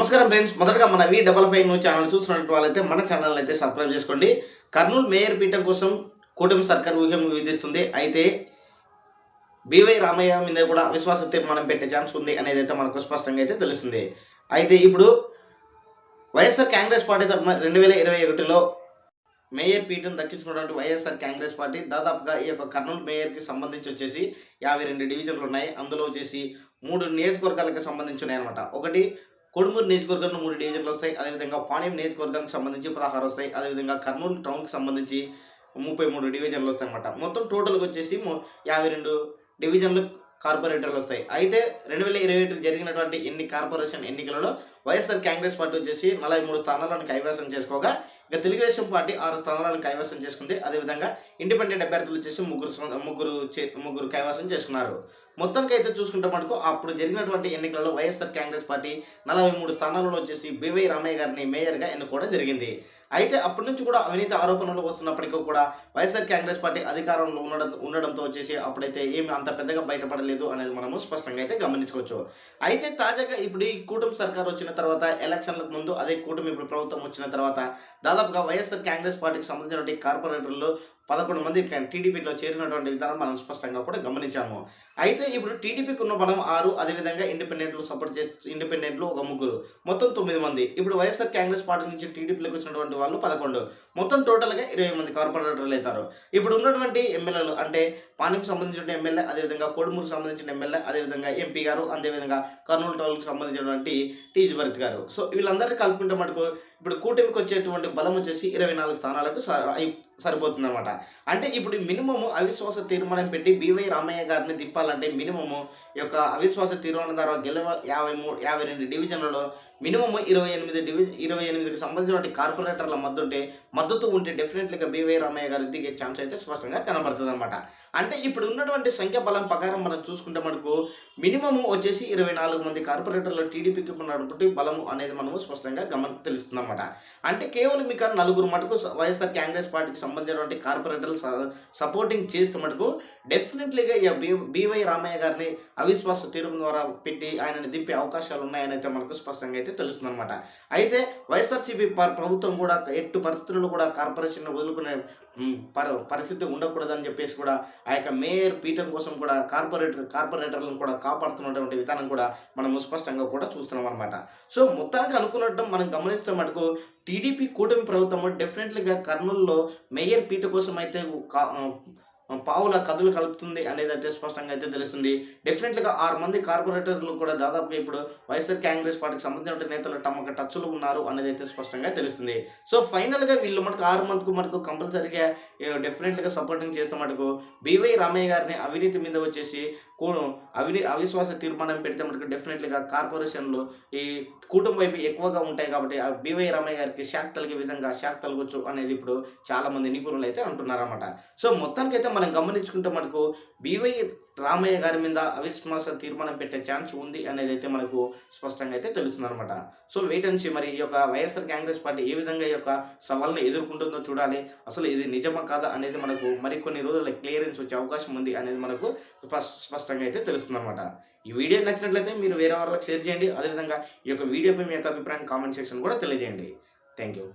నమస్కారం ఫ్రెండ్స్. మొదటగా మన V double five news channel చూస్తున్నట్టు వాళ్ళైతే మన ఛానల్ అయితే సబ్స్క్రైబ్ చేసుకోండి. కర్నూలు మేయర్ పీఠం కోసం కూటమి సర్కార్ ఊహ్యం విధిస్తుంది. అయితే బీవై రామయ్య మీద కూడా అవిశ్వాస తీర్మానం పెట్టే ఛాన్స్ ఉంది అనేది అయితే మనకు స్పష్టంగా అయితే తెలుస్తుంది. అయితే ఇప్పుడు వైఎస్ఆర్ కాంగ్రెస్ పార్టీ తరఫున రెండు వేల ఇరవై ఒకటిలో మేయర్ పీఠం దక్కించుకున్నటువంటి వైఎస్ఆర్ కాంగ్రెస్ పార్టీ దాదాపుగా ఈ యొక్క కర్నూలు మేయర్కి సంబంధించి వచ్చేసి యాభై రెండు డివిజన్లు ఉన్నాయి. అందులో వచ్చేసి మూడు నియోజకవర్గాలకు సంబంధించి ఉన్నాయన్నమాట. ఒకటి కొడుమూరు నియోజకవర్గంలో మూడు డివిజన్లు వస్తాయి. అదేవిధంగా పాణ్యం నియోజకవర్గానికి సంబంధించి పదహారు వస్తాయి. అదేవిధంగా కర్నూలు టౌన్కి సంబంధించి ముప్పై మూడు డివిజన్లు వస్తాయి అన్నమాట. మొత్తం టోటల్గా వచ్చేసి యాభై రెండు డివిజన్లు కార్పొరేటర్లు వస్తాయి. అయితే రెండు వేల ఇరవై ఒకటి జరిగినటువంటి ఎన్ని కార్పొరేషన్ ఎన్నికలలో వైఎస్ఆర్ కాంగ్రెస్ పార్టీ వచ్చేసి నలభై మూడు స్థానాలను కైవసం చేసుకోగా ఇక తెలుగుదేశం పార్టీ ఆరు స్థానాలను కైవసం చేసుకుంది. అదేవిధంగా ఇండిపెండెంట్ అభ్యర్థులు వచ్చేసి ముగ్గురు ముగ్గురు చే- ముగ్గురు కైవసం చేసుకున్నారు. మొత్తానికి అయితే చూసుకుంటే మటుకు అప్పుడు జరిగినటువంటి ఎన్నికలలో వైఎస్ఆర్ కాంగ్రెస్ పార్టీ నలభై మూడు స్థానాలలో వచ్చేసి బివై రామయ్య గారిని మేయర్గా ఎన్నుకోవడం జరిగింది. అయితే అప్పటి నుంచి కూడా అవినీతి ఆరోపణలు వస్తున్నప్పటికీ కూడా వైఎస్ఆర్ కాంగ్రెస్ పార్టీ అధికారంలో ఉండడం ఉండడంతో వచ్చేసి అప్పుడైతే ఏమి అంత పెద్దగా బయటపడలేదు అనేది మనము స్పష్టంగా అయితే గమనించుకోవచ్చు. అయితే తాజాగా ఇప్పుడు ఈ కూటమి సర్కార్ వచ్చిన తర్వాత ఎలక్షన్లకు ముందు అదే కూటమి ఇప్పుడు ప్రభుత్వం వచ్చిన తర్వాత దాదాపు దాదాపుగా వైఎస్ఆర్ కాంగ్రెస్ పార్టీకి సంబంధించినటువంటి కార్పొరేటర్లు పదకొండు మంది టీడీపీలో చేరినటువంటి విధానం మనం స్పష్టంగా కూడా గమనించాము. అయితే ఇప్పుడు టీడీపీకి ఉన్న బలం ఆరు అదేవిధంగా ఇండిపెండెంట్లు సపోర్ట్ చేసి ఇండిపెండెంట్లు ఒక ముగ్గురు. మొత్తం తొమ్మిది మంది. ఇప్పుడు వైఎస్ఆర్ కాంగ్రెస్ పార్టీ నుంచి టీడీపీలోకి వచ్చినటువంటి వాళ్ళు పదకొండు. మొత్తం టోటల్గా ఇరవై మంది కార్పొరేటర్లు అవుతారు. ఇప్పుడు ఉన్నటువంటి ఎమ్మెల్యేలు అంటే పానికి సంబంధించిన ఎమ్మెల్యే అదేవిధంగా కొడుమూరుకు సంబంధించిన ఎమ్మెల్యే అదేవిధంగా ఎంపీ గారు అదేవిధంగా కర్నూలు టౌన్కి సంబంధించినటువంటి టీజీ భరత్ గారు. సో వీళ్ళందరినీ కలుపుకుంటే మటుకు ఇప్పుడు కూటమికి వచ్చేటువంటి బలం వచ్చేసి ఇరవై నాలుగు స్థానాలకు స- సరిపోతుందన్నమాట. అంటే ఇప్పుడు మినిమము అవిశ్వాస తీర్మానం పెట్టి బీవై రామయ్య గారిని దింపాలంటే మినిమము ఈ యొక్క అవిశ్వాస తీర్మానం ద్వారా గెలవ యాభై మూడు యాభై రెండు డివిజన్లలో మినిమము ఇరవై ఎనిమిది డివి ఇరవై ఎనిమిదికి సంబంధించిన కార్పొరేటర్ల మద్దతుంటే మద్దతు ఉంటే డెఫినెట్లీగా బీవై రామయ్య గారు దిగే ఛాన్స్ అయితే స్పష్టంగా కనబడుతుంది అనమాట అంటే ఇప్పుడు ఉన్నటువంటి సంఖ్య బలం ప్రకారం మనం చూసుకుంటే మనకు మినిమము వచ్చేసి ఇరవై నాలుగు మంది కార్పొరేటర్లు టీడీపీకి ఉన్నటువంటి బలము అనేది మనము స్పష్టంగా గమన తెలుస్తుంది అనమాట అంటే కేవలం ఇక నలుగురు మటుకు వైఎస్ఆర్ కాంగ్రెస్ పార్టీకి సంబంధించినటువంటి కార్పొరేటర్లు సపోర్టింగ్ చేస్తే మటుకు డెఫినెట్లీగా ఈ బీవై రామయ్య గారిని అవిశ్వాస తీరం ద్వారా పెట్టి ఆయనని దింపే అవకాశాలు ఉన్నాయని అయితే మనకు స్పష్టంగా అయితే తెలుస్తుంది అనమాట అయితే వైఎస్ఆర్సీపీ ప్రభుత్వం కూడా ఎట్టు పరిస్థితుల్లో కూడా కార్పొరేషన్ వదులుకునే పరిస్థితి ఉండకూడదని చెప్పేసి కూడా ఆ యొక్క మేయర్ పీఠం కోసం కూడా కార్పొరేటర్ కార్పొరేటర్లను కూడా కాపాడుతున్నటువంటి విధానం కూడా మనము స్పష్టంగా కూడా చూస్తున్నాం అనమాట సో మొత్తానికి అనుకున్నట్టు మనం గమనిస్తే మటుకు టీడీపీ కూటమి ప్రభుత్వం డెఫినెట్లీగా కర్నూలులో మేయర్ పీట కోసం అయితే కా- పావుల కథలు కలుపుతుంది అనేది అయితే స్పష్టంగా అయితే తెలుస్తుంది. డెఫినెట్లీగా ఆరు మంది కార్పొరేటర్లు కూడా దాదాపుగా ఇప్పుడు వైఎస్ఆర్ కాంగ్రెస్ పార్టీకి సంబంధించిన నేతలు తమకు టచ్లో ఉన్నారు అనేది అయితే స్పష్టంగా తెలుస్తుంది. సో ఫైనల్గా వీళ్ళు మనకు ఆరు మందికి మనకు కంపల్సరీగా డెఫినెట్లీగా సపోర్టింగ్ చేస్తే మటుకు బీవై రామయ్య గారిని అవినీతి మీద వచ్చేసి కూ- అవినీ అవిశ్వాస తీర్మానం పెడితే మనకు డెఫినెట్లీగా కార్పొరేషన్లు ఈ కుటుంబ వైపు ఎక్కువగా ఉంటాయి కాబట్టి ఆ బీవై రామయ్య గారికి షాక్ తలిగే విధంగా షాక్ తలగొచ్చు అనేది ఇప్పుడు చాలా మంది నిపుణులు అయితే అంటున్నారన్నమాట. సో మొత్తానికైతే మనం గమనించుకుంటే మనకు బీవై రామయ్య గారి మీద అవిశ్వాస తీర్మానం పెట్టే ఛాన్స్ ఉంది అనేది అయితే మనకు స్పష్టంగా అయితే తెలుస్తుంది అనమాట సో వెయిట్ మరి ఈ యొక్క వైఎస్ఆర్ కాంగ్రెస్ పార్టీ ఏ విధంగా ఈ యొక్క సవాల్ని ఎదుర్కొంటుందో చూడాలి. అసలు ఇది నిజమా కాదా అనేది మనకు మరికొన్ని రోజుల్లో క్లియరెన్స్ వచ్చే అవకాశం ఉంది అనేది మనకు స్పష్టంగా అయితే తెలుస్తుంది అనమాట ఈ వీడియో నచ్చినట్లయితే మీరు వేరే వాళ్ళకి షేర్ చేయండి. అదేవిధంగా ఈ యొక్క వీడియోపై మీ యొక్క అభిప్రాయం కామెంట్ సెక్షన్ కూడా తెలియజేయండి. Thank you